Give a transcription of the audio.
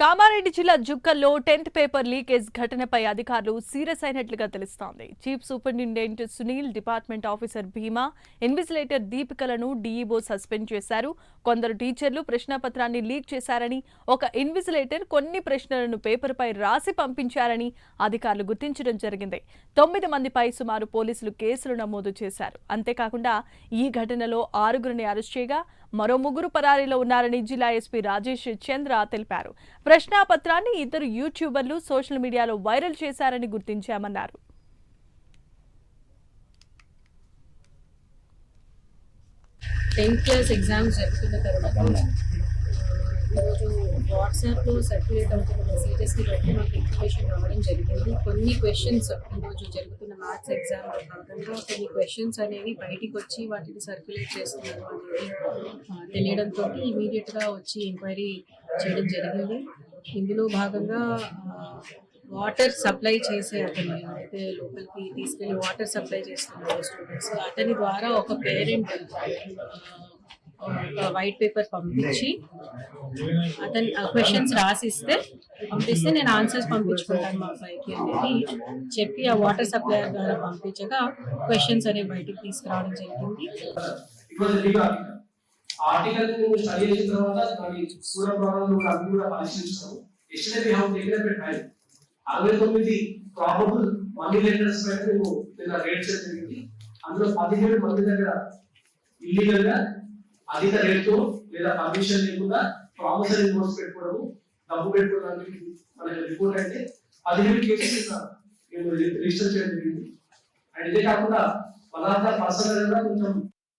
కామారెడ్డి జిల్లా జుక్కల్లో tenth paper leakage ఘటనపై అధికారులు సీరియస్ అయినట్లుగా తెలుస్తోంది. Chief superintendent Sunil department officer Bhima invigilator దీపికలను DEO suspend చేశారు. కొందరు టీచర్లు ప్రశ్నాపత్రాన్ని లీక్ చేశారని ఒక ఇన్విజిలేటర్ కొన్ని ప్రశ్నలను పేపర్పై రాసి పంపించారని అధికారులు గుర్తించడం జరిగింది. తొమ్మిది మందిపై సుమారు పోలీసులు కేసులు నమోదు చేశారు. అంతేకాకుండా ఈ ఘటనలో ఆరుగురిని అరెస్ట్ చేయగా మరో ముగ్గురు పరారీలో ఉన్నారని జిల్లా ఎస్పీ రాజేష్ చంద్ర తెలిపారు. ప్రశ్నాపత్రాన్ని ఇద్దరు యూట్యూబర్లు సోషల్ మీడియాలో వైరల్ చేశారని గుర్తించామన్నారు. టెన్త్ క్లాస్ ఎగ్జామ్స్ జరుగుతున్న తర్వాత ఈరోజు వాట్సాప్లో సర్క్యులేట్ అవుతున్న మెసేజెస్ని బట్టి మాకు ఇన్ఫర్మేషన్ రావడం జరిగింది. కొన్ని క్వశ్చన్స్ ఈరోజు జరుగుతున్న మ్యాథ్స్ ఎగ్జామ్లో భాగంగా కొన్ని క్వశ్చన్స్ అనేవి బయటికి వచ్చి వాటిని సర్క్యులేట్ చేస్తున్నారు అనేది ఆ, తెలియడంతో ఇమీడియట్గా వచ్చి ఎంక్వైరీ చేయడం జరిగింది. ఇందులో భాగంగా వాటర్ సప్లై చేసే అతను ఎవరైతే లోపలికి తీసుకెళ్ళి వాటర్ సప్లై చేస్తున్నారు స్టూడెంట్స్ అతని ద్వారా ఒక పేరెంట్ వైట్ పేపర్ పంపించి అతని క్వశ్చన్స్ రాసిస్తే పంపిస్తే నేను ఆన్సర్స్ పంపించుకుంటాను మా అబ్బాయికి అనేది చెప్పి ఆ వాటర్ సప్లయర్ ద్వారా పంపించగా క్వశ్చన్స్ అనేవి బయటికి తీసుకురావడం జరిగింది it was legal article study చేసిన తర్వాత మరి సూర్య ప్రాబ్లం కూడా అన్ని కూడా పరిశీలించాము yesterday we have taken up time అరవై తొమ్మిది ప్రాబబుల్ మనీ లెండర్స్ పైన మేము నిన్న రేట్ చేయడం జరిగింది అందులో పదిహేడు మంది దగ్గర ఇల్లీగల్ గా అధిక రేటుతో లేదా పర్మిషన్ లేకుండా ప్రామిసరీ నోట్స్ పెట్టుకోవడము డబ్బు పెట్టుకోవడానికి మనకి రిపోర్ట్ అయితే పదిహేడు కేసులు మేము రిజిస్టర్ చేయడం జరిగింది. అండ్ ఇదే కాకుండా పదార్థ పర్సనల్ కొంచెం